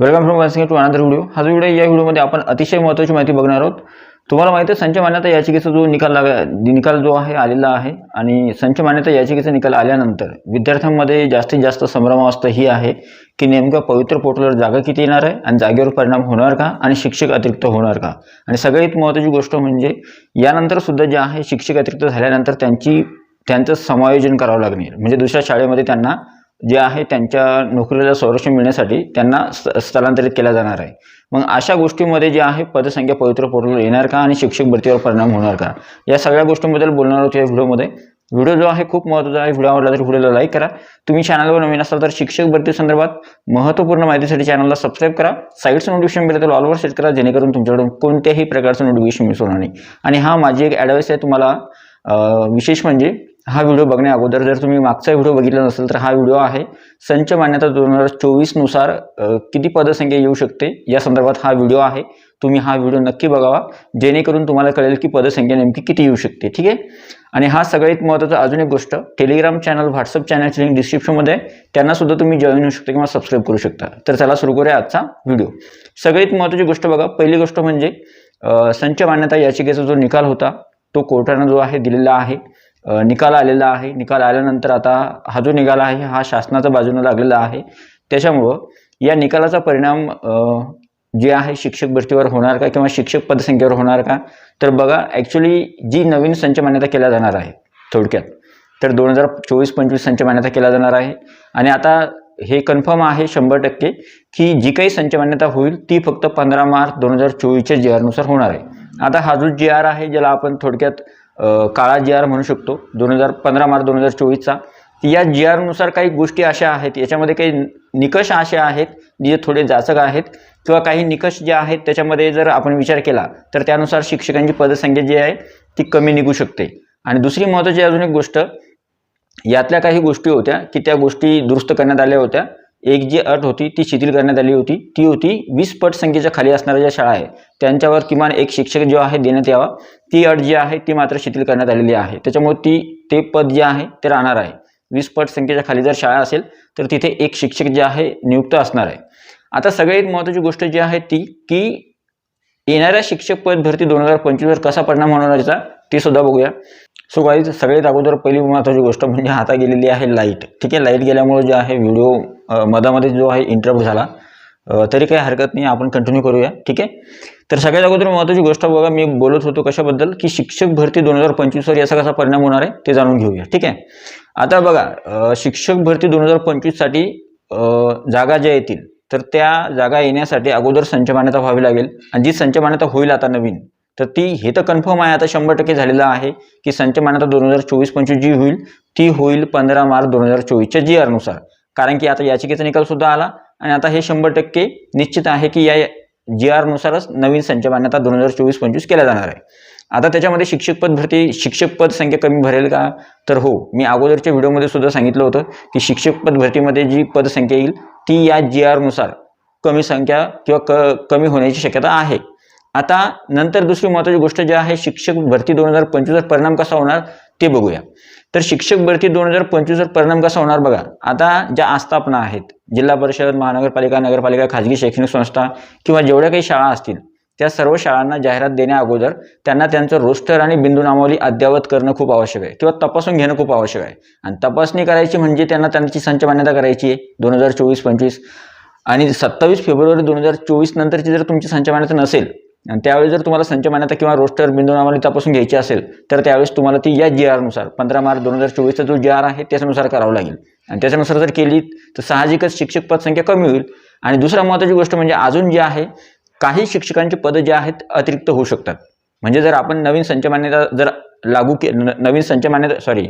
Welcome from वन्सिंग to another video हा जो व्हिडिओ या व्हिडिओमध्ये आपण अतिशय महत्त्वाची माहिती बघणार आहोत. तुम्हाला माहिती आहे संच मान्यता याचिकेचा जो निकाल लागला निकाल जो आहे आलेला आहे आणि संच मान्यता याचिकेचा निकाल आल्यानंतर विद्यार्थ्यांमध्ये जास्तीत जास्त संभ्रमावस्था ही आहे की नेमकं पवित्र पोर्टलवर जागा किती येणार आहे आणि जागेवर परिणाम होणार का आणि शिक्षक अतिरिक्त होणार का? आणि सगळ्यात महत्त्वाची गोष्ट म्हणजे यानंतर सुद्धा जे आहे शिक्षक अतिरिक्त झाल्यानंतर त्यांची त्यांचं समायोजन करावं लागणार. म्हणजे दुसऱ्या शाळेमध्ये त्यांना जे आहे त्यांच्या नोकरीला संरक्षण मिळण्यासाठी त्यांना स्थलांतरित केला जाणार आहे. मग अशा गोष्टीमध्ये जे आहे पदसंख्या पवित्र पोर्टलवर येणार का आणि शिक्षक भरतीवर परिणाम होणार का? या सगळ्या गोष्टींबद्दल बोलणार होतो या व्हिडिओमध्ये. व्हिडिओ जो आहे खूप महत्त्वाचा आहे. व्हिडिओ आवडला तर व्हिडिओला लाईक करा. तुम्ही चॅनलवर नवीन असाल तर शिक्षक भरती संदर्भात महत्त्वपूर्ण माहितीसाठी चॅनलला सबस्क्राईब करा. साईडचं नोटिफिकेशन मिळेल तर ऑलवर सेट करा जेणेकरून तुमच्याकडून कोणत्याही प्रकारचं नोटिफिकेशन मिस होणार नाही. आणि हा माझी एक ॲडवाईस आहे तुम्हाला. विशेष म्हणजे हा व्हिडिओ बघण्या अगोदर जर तुम्ही मागचा व्हिडिओ बघितला नसेल तर हा व्हिडिओ आहे. संच मान्यता दोन हजार चोवीसनुसार किती पदसंख्या येऊ शकते? या संदर्भात हा व्हिडिओ आहे. तुम्ही हा व्हिडिओ नक्की बघावा. जेणेकरून तुम्हाला कळेल की पदसंख्या नेमकी किती येऊ शकते ठीक आहे? आणि हा सगळ्यात महत्त्वाचा अजून एक गोष्ट टेलिग्राम चॅनल व्हॉट्सअप चॅनलची लिंक डिस्क्रिप्शनमध्ये आहे. त्यांना सुद्धा तुम्ही जॉईन होऊ शकता किंवा सबस्क्राईब करू शकता. तर चला सुरू करूया आजचा व्हिडिओ. सगळ्यात महत्त्वाची गोष्ट बघा. पहिली गोष्ट म्हणजे संच मान्यता याचिकेचा जो निकाल होता तो कोर्टानं जो आहे दिलेला आहे. निकाल आलेला आहे. निकाल आल्यानंतर आता हा जो निकाल आहे हा शासनाच्या बाजूने लागलेला आहे. त्याच्यामुळं या निकालाचा परिणाम जे आहे शिक्षक भरतीवर होणार का किंवा शिक्षक पदसंख्येवर होणार का? तर बघा ॲक्च्युली जी नवीन संच मान्यता केल्या जाणार आहे थोडक्यात तर दोन हजार चोवीस पंचवीस संच मान्यता केला जाणार आहे. आणि आता हे कन्फर्म आहे शंभर टक्के की जी काही संच मान्यता होईल ती फक्त पंधरा मार्च दोन हजार चोवीसच्या जी आरनुसार होणार आहे. आता हा जो जी आर आहे ज्याला आपण थोडक्यात काळा जी आर म्हणू शकतो. दोन हजार पंधरा मार्च दोन हजार चोवीसचा. या जी आरनुसार काही गोष्टी अशा आहेत याच्यामध्ये काही निकष असे आहेत जे थोडे जाचक आहेत किंवा काही निकष जे आहेत त्याच्यामध्ये जर आपण विचार केला तर त्यानुसार शिक्षकांची पदसंख्या जी आहे ती कमी निघू शकते. आणि दुसरी महत्त्वाची अजून एक गोष्ट यातल्या काही गोष्टी होत्या की त्या गोष्टी दुरुस्त करण्यात आल्या होत्या. एक जी अट होती ती शिथिल करण्यात आली होती. ती होती वीस पट संख्येच्या खाली असणाऱ्या ज्या शाळा आहे त्यांच्यावर किमान एक शिक्षक जो आहे देण्यात यावा. ती अट जी आहे ती मात्र शिथिल करण्यात आलेली आहे. त्याच्यामुळे ती ते पद जे आहे ते राहणार आहे. वीस पट संख्येच्या खाली जर शाळा असेल तर तिथे एक शिक्षक जे आहे नियुक्त असणार आहे. आता सगळ्यात महत्त्वाची गोष्ट जी आहे ती की येणाऱ्या शिक्षक पद भरती दोन हजार पंचवीसवर कसा परिणाम होणार याचा ते सुद्धा बघूया. सो गाईज सगळ्यात अगोदर पहिली महत्त्वाची गोष्ट म्हणजे हाता गेलेली आहे लाइट. ठीक आहे लाइट गेल्यामुळे जे आहे व्हिडिओ मधामध्ये जो आहे इंटरप्ट झाला. तरी काही हरकत नाही आपण कंटिन्यू करूया ठीक आहे? तर सगळ्यात अगोदर महत्त्वाची गोष्ट बघा मी बोलत होतो कशाबद्दल की शिक्षक भरती दोन हजार पंचवीसवर याचा कसा परिणाम होणार आहे ते जाणून घेऊया ठीक आहे? आता बघा शिक्षक भरती दोन हजार पंचवीससाठी जागा ज्या येतील तर त्या जागा येण्यासाठी अगोदर संच मान्यता व्हावी लागेल. आणि जी संच मान्यता होईल आता नवीन तर ती हे तर कन्फर्म आहे आता शंभर टक्के झालेलं आहे की संच मान्यता दोन हजार चोवीस पंचवीस जी होईल ती होईल पंधरा मार्च दोन हजार चोवीसच्या जी आरनुसार कारण की आता याचिकेचा निकाल सुद्धा आला आणि आता हे शंभर टक्के निश्चित आहे की या जी आरनुसारच नवीन संच मान्यता दोन हजार चोवीस पंचवीस केल्या जाणार आहे. आता त्याच्यामध्ये शिक्षक पद भरती शिक्षक पद संख्या कमी भरेल का? तर हो मी अगोदरच्या व्हिडिओमध्ये सुद्धा सांगितलं होतं की शिक्षक पद भरतीमध्ये जी पदसंख्या येईल ती या जी आरनुसार कमी संख्या किंवा क कमी होण्याची शक्यता आहे. आता नंतर दुसरी महत्त्वाची गोष्ट जी आहे शिक्षक भरती दोन हजार पंचवीसवर परिणाम कसा होणार ते बघूया. तर शिक्षक भरती दोन हजार पंचवीसवर परिणाम कसा होणार बघा. आता ज्या आस्थापना आहेत जिल्हा परिषद महानगरपालिका नगरपालिका खाजगी शैक्षणिक संस्था किंवा जेवढ्या काही शाळा असतील त्या सर्व शाळांना जाहिरात देण्या अगोदर त्यांना त्यांचं रोस्टर आणि बिंदू नामावली अद्ययावत करणं खूप आवश्यक आहे किंवा तपासून घेणं खूप आवश्यक आहे. आणि तपासणी करायची म्हणजे त्यांना त्यांची संच मान्यता करायची आहे दोन हजार चोवीस पंचवीस. आणि सत्तावीस फेब्रुवारी दोन हजार चोवीस नंतरची जर तुमची संच मान्यता नसेल आणि त्यावेळी जर तुम्हाला संच मान्यता किंवा रोस्टर बिंदू नामावली तपासून घ्यायची असेल तर त्यावेळेस तुम्हाला ती या जी आरनुसार पंधरा मार्च दोन हजार चोवीसचा जो जी आर आहे त्याच्यानुसार करावं लागेल. आणि त्याच्यानुसार जर केली तर साहजिकच शिक्षक पदसंख्या कमी होईल. आणि दुसरा महत्त्वाची गोष्ट म्हणजे अजून जे आहे काही शिक्षकांची पदं जे आहेत अतिरिक्त होऊ शकतात. म्हणजे जर आपण नवीन संच मान्यता जर लागू के न- नवीन संच मान्यता सॉरी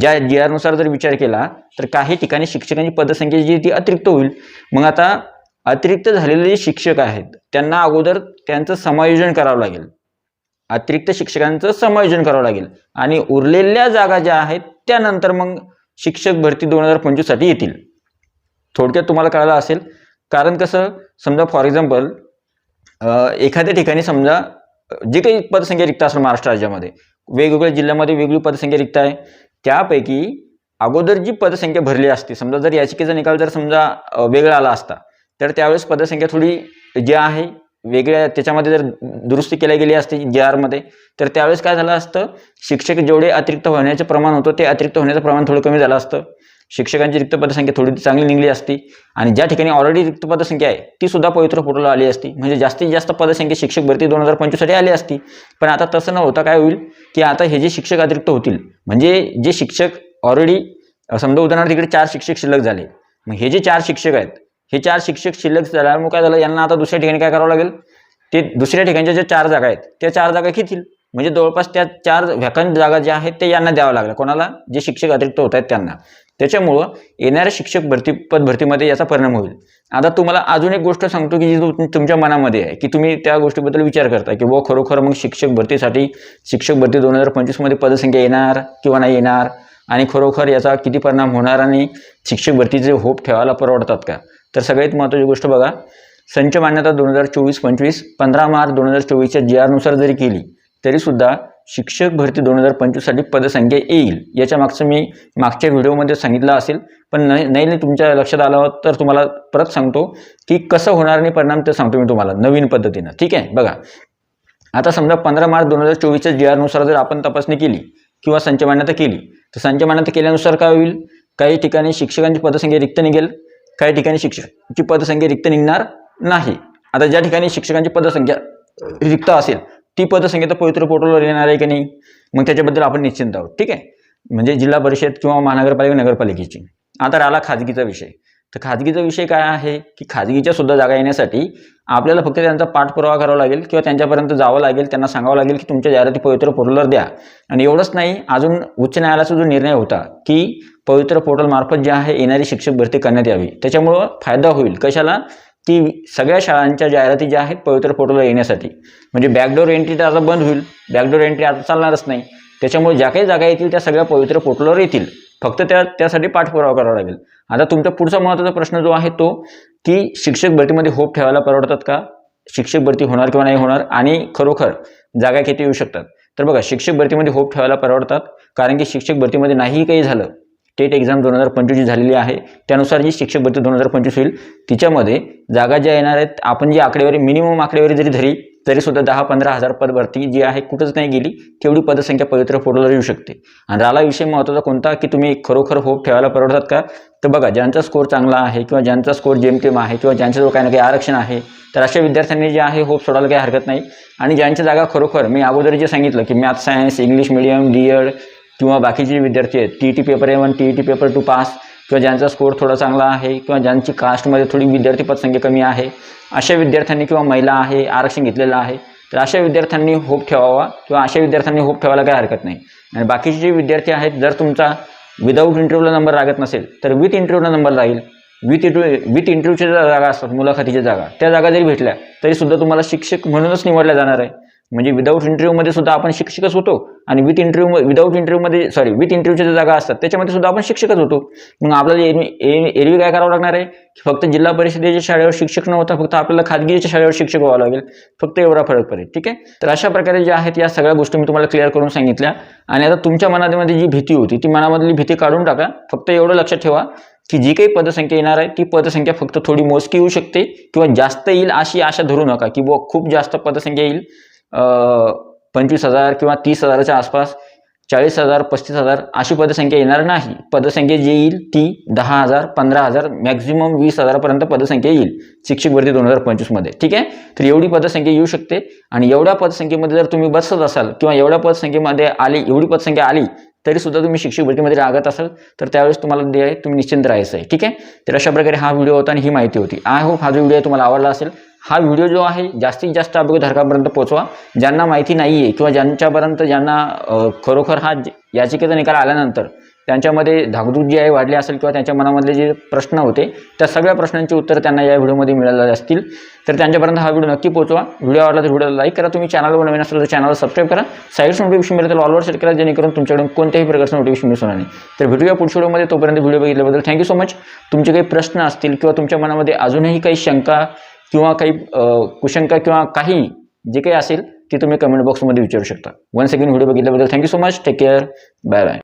ज्या जी आरनुसार जर विचार केला तर काही ठिकाणी शिक्षकांची पदसंख्या जी ती अतिरिक्त होईल. मग आता अतिरिक्त झालेले जे शिक्षक आहेत त्यांना अगोदर त्यांचं समायोजन करावं लागेल. अतिरिक्त शिक्षकांचं समायोजन करावं लागेल. आणि उरलेल्या जागा ज्या आहेत त्यानंतर मग शिक्षक भरती दोन हजार पंचवीससाठी येतील. थोडक्यात तुम्हाला कळालं असेल. कारण कसं समजा फॉर एक्झाम्पल एखाद्या ठिकाणी समजा जे जी काही पदसंख्या रिक्त असेल महाराष्ट्र राज्यामध्ये वेगवेगळ्या जिल्ह्यामध्ये वेगळी पदसंख्या रिक्त आहे. त्यापैकी अगोदर जी पदसंख्या भरली असते समजा जर याचिकेचा निकाल जर समजा वेगळा आला असता तर त्यावेळेस पदसंख्या थोडी जी आहे वेगळ्या त्याच्यामध्ये जर दुरुस्ती केल्या गेली असती जे आरमध्ये तर त्यावेळेस काय झालं असतं शिक्षक जेवढे अतिरिक्त होण्याचं प्रमाण होतं ते अतिरिक्त होण्याचं प्रमाण थोडं कमी झालं असतं. शिक्षकांची रिक्त पदसंख्या थोडी चांगली निघली असती आणि ज्या ठिकाणी ऑलरेडी रिक्त पदसंख्या आहे ती सुद्धा पवित्र पोर्टलला आली असती. म्हणजे जास्तीत जास्त पदसंख्या शिक्षक भरती दोन हजार पंचवीससाठी आली असती. पण आता तसं न होता काय होईल की आता हे जे शिक्षक अतिरिक्त होतील म्हणजे जे शिक्षक ऑलरेडी समजा उदाहरणार्थ तिकडे चार शिक्षक शिल्लक झाले. मग हे जे चार शिक्षक आहेत हे चार शिक्षक शिल्लक झाल्यामुळे काय झालं? यांना आता दुसऱ्या ठिकाणी काय करावं लागेल? ते दुसऱ्या ठिकाणच्या ज्या चार जागा आहेत त्या चार जागा घेतील म्हणजे जवळपास त्या चार व्हॅकंट जागा ज्या आहेत ते यांना द्यावं लागल्या कोणाला? जे शिक्षक अतिरिक्त होत आहेत त्यांना. त्याच्यामुळं येणाऱ्या शिक्षक भरती पद भरतीमध्ये याचा परिणाम होईल. आता तुम्हाला अजून एक गोष्ट सांगतो की जी तुम- तुमच्या मनामध्ये आहे की तुम्ही त्या गोष्टीबद्दल विचार करता की बुवा खरोखर मग शिक्षक भरतीसाठी शिक्षक भरती दोन हजार पंचवीसमध्ये पदसंख्या येणार किंवा नाही येणार? आणि खरोखर याचा किती परिणाम होणार? आणि शिक्षक भरतीचे होप ठेवायला परवडतात का? तर सगळ्यात महत्त्वाची गोष्ट बघा संच मान्यता दोन हजार चोवीस पंचवीस पंधरा मार्च दोन हजार चोवीसच्या जी आरनुसार जरी केली तरीसुद्धा शिक्षक भरती दोन हजार पंचवीससाठी पदसंख्या येईल. याच्या मागचं मी मागच्या व्हिडिओमध्ये सांगितलं असेल पण नाही नाही तुमच्या लक्षात आलं तर तुम्हाला परत सांगतो की कसं होणार आणि परिणाम ते सांगतो मी तुम्हाला नवीन पद्धतीनं. ठीक आहे? बघा. आता समजा पंधरा मार्च दोन हजार चोवीसच्या जी आरनुसार जर आपण तपासणी केली किंवा संच मान्यता केली तर संच मान्यता केल्यानुसार काय होईल? काही ठिकाणी शिक्षकांची पदसंख्या रिक्त निघेल काही ठिकाणी शिक्षकांची पदसंख्या रिक्त निघणार नाही. आता ज्या ठिकाणी शिक्षकांची पदसंख्या रिक्त असेल ती पदसंख्या तर पवित्र पोर्टलवर येणार आहे की नाही? मग त्याच्याबद्दल आपण निश्चिंत आहोत. ठीक आहे? म्हणजे जिल्हा परिषद किंवा महानगरपालिका नगरपालिकेची. आता राहिला खाजगीचा विषय. तर खाजगीचा विषय काय आहे? की खाजगीच्या सुद्धा जागा येण्यासाठी आपल्याला फक्त त्यांचा पाठपुरावा करावा लागेल किंवा त्यांच्यापर्यंत जावं लागेल त्यांना सांगावं लागेल की तुमच्या जाहिराती पवित्र पोर्टलवर द्या. आणि एवढंच नाही अजून उच्च न्यायालयाचा जो निर्णय होता की पवित्र पोर्टलमार्फत जे आहे येणारी शिक्षक भरती करण्यात यावी. त्याच्यामुळं फायदा होईल. कशाला? की सगळ्या शाळांच्या जाहिराती ज्या आहेत पवित्र पोर्टलला येण्यासाठी. म्हणजे बॅकडोर एंट्री तर आता बंद होईल. बॅकडोर एंट्री आता चालणारच नाही. त्याच्यामुळे ज्या काही जागा येतील त्या सगळ्या पवित्र पोर्टलवर येतील. फक्त त्या त्यासाठी पाठपुरावा करावा लागेल. आता तुमचा पुढचा महत्त्वाचा प्रश्न जो आहे तो की शिक्षक भरतीमध्ये होप ठेवायला परवडतात का? शिक्षक भरती होणार किंवा नाही होणार? आणि खरोखर जागा किती येऊ शकतात? तर बघा शिक्षक भरतीमध्ये होप ठेवायला परवडतात. कारण की शिक्षक भरतीमध्ये नाही काही झालं टेट एक्झाम दोन हजार पंचवीसची झालेली आहे. त्यानुसार जी शिक्षक भरती दोन हजार पंचवीस होईल तिच्यामध्ये जागा ज्या येणार आहेत आपण जी आकडेवारी मिनिमम आकडेवारी जरी धरी तरीसुद्धा दहा पंधरा हजार पद भरती जी आहे कुठंच नाही गेली तेवढी पदसंख्या पवित्र पोर्टलवर येऊ शकते. आणि राहिला विषय महत्त्वाचा कोणता की तुम्ही खरोखर होप ठेवायला परवडतात का? तर बघा ज्यांचा स्कोर चांगला आहे किंवा ज्यांचा स्कोर जेमतेम आहे किंवा ज्यांच्याजवळ काही ना काही आरक्षण आहे तर अशा विद्यार्थ्यांनी जे आहे होप सोडायला काही हरकत नाही. आणि ज्यांच्या जागा खरोखर मी अगोदर जे सांगितलं की math science English medium D Ed किंवा बाकीचे विद्यार्थी आहेत T E T paper A1 one T E T paper two pass किंवा ज्यांचा स्कोर थोडा चांगला आहे किंवा ज्यांची कास्टमध्ये थोडी विद्यार्थी पदसंख्या कमी आहे अशा विद्यार्थ्यांनी किंवा महिला आहे आरक्षण घेतलेलं आहे तर अशा विद्यार्थ्यांनी होप ठेवावा किंवा अशा विद्यार्थ्यांनी होप ठेवायला काही हरकत नाही. आणि बाकीचे जे विद्यार्थी आहेत जर तुमचा विदाऊट इंटरव्ह्यूला नंबर लागत नसेल तर विथ इंटरव्ह्यूला नंबर लागेल. विथ इंटरव्ह्यू विथ इंटरव्ह्यूच्या ज्या जागा असतात मुलाखतीच्या जागा त्या जागा जरी भेटल्या तरी सुद्धा तुम्हाला शिक्षक म्हणूनच निवडल्या जाणार आहे. म्हणजे विदाऊट इंटरव्ह्यूमध्ये सुद्धा आपण शिक्षकच होतो आणि विथ इंटरव्ह्यू विदाऊट इंटरव्ह्यूमध्ये सॉरी विथ इंटरव्ह्यूच्या ज्या जागा असतात त्याच्यामध्ये सुद्धा आपण शिक्षकच होतो. मग आपल्याला एरवी ए- एरवी काय करावं लागणार आहे? की फक्त जिल्हा परिषदेच्या शाळेवर शिक्षक न होता फक्त आपल्याला खाजगीच्या शाळेवर शिक्षक व्हावं लागेल. फक्त एवढा फरक पडेल ठीक आहे? तर अशा प्रकारे ज्या आहेत या सगळ्या गोष्टी मी तुम्हाला क्लिअर करून सांगितल्या. आणि आता तुमच्या मनामध्ये जी भीती होती ती मनामधली भीती काढून टाका. फक्त एवढं लक्षात ठेवा की जी काही पदसंख्या येणार आहे ती पदसंख्या फक्त थोडी मोजकी येऊ शकते किंवा जास्त येईल अशी आशा धरू नका की बुवा खूप जास्त पदसंख्या येईल. पंचवीस हजार किंवा तीस हजाराच्या आसपास चाळीस हजार पस्तीस हजार अशी पदसंख्या येणार नाही. पदसंख्या जी येईल ती दहा हजार पंधरा हजार मॅक्झिमम वीस हजारापर्यंत पदसंख्या येईल. शिक्षक भरती दोन हजार पंचवीसमध्ये ठीक आहे? तर एवढी पदसंख्या येऊ शकते आणि एवढ्या पदसंख्येमध्ये जर तुम्ही बसत असाल किंवा एवढ्या पदसंख्येमध्ये आली एवढी पदसंख्या आली तरी सुद्धा तुम्ही शिक्षक भरतीमध्ये राहत असाल तर त्यावेळेस तुम्हाला तुम्ही निश्चिंत राहायचं आहे. ठीक आहे? तर अशा प्रकारे हा व्हिडिओ होता आणि ही माहिती होती. आय होप हा जो व्हिडिओ तुम्हाला आवडला असेल हा व्हिडिओ जो आहे जास्तीत जास्त अभ्युधारकापर्यंत पोहोचवा. ज्यांना माहिती नाही आहे किंवा ज्यांच्यापर्यंत ज्यांना खरोखर हा याचिकेचा निकाल आल्यानंतर त्यांच्यामध्ये धाकधूक जी आहे वाढली असेल किंवा त्यांच्या मनामधले जे प्रश्न होते त्या सगळ्या प्रश्नांची उत्तर त्यांना या व्हिडिओमध्ये मिळालेले असतील. तर त्यांच्यापर्यंत हा व्हिडिओ नक्की पोहोचवा. व्हिडिओ आवडला तर व्हिडिओला लाईक करा. तुम्ही चॅनलवर नवीन असेल तर चॅनलला सबस्क्राईब करा. साईड्स नोटिफिकेशन मिळेल तर ऑलवर सेट करा जेणेकरून तुमच्याकडून कोणत्याही प्रकारचं नोटिफिकेशन मिस नाही. तर व्हिडिओ पुढच्या व्हिडिओमध्ये. तोपर्यंत व्हिडिओ बघितल्याबद्दल थँक्यू सो मच तुमचे काही प्रश्न असतील किंवा तुमच्या मनामध्ये अजूनही काही शंका किंवा काही कुशंका किंवा काही जे काही असेल ते तुम्ही कमेंट बॉक्समध्ये विचारू शकता. One second video बघितल्याबद्दल thank you so much take care bye bye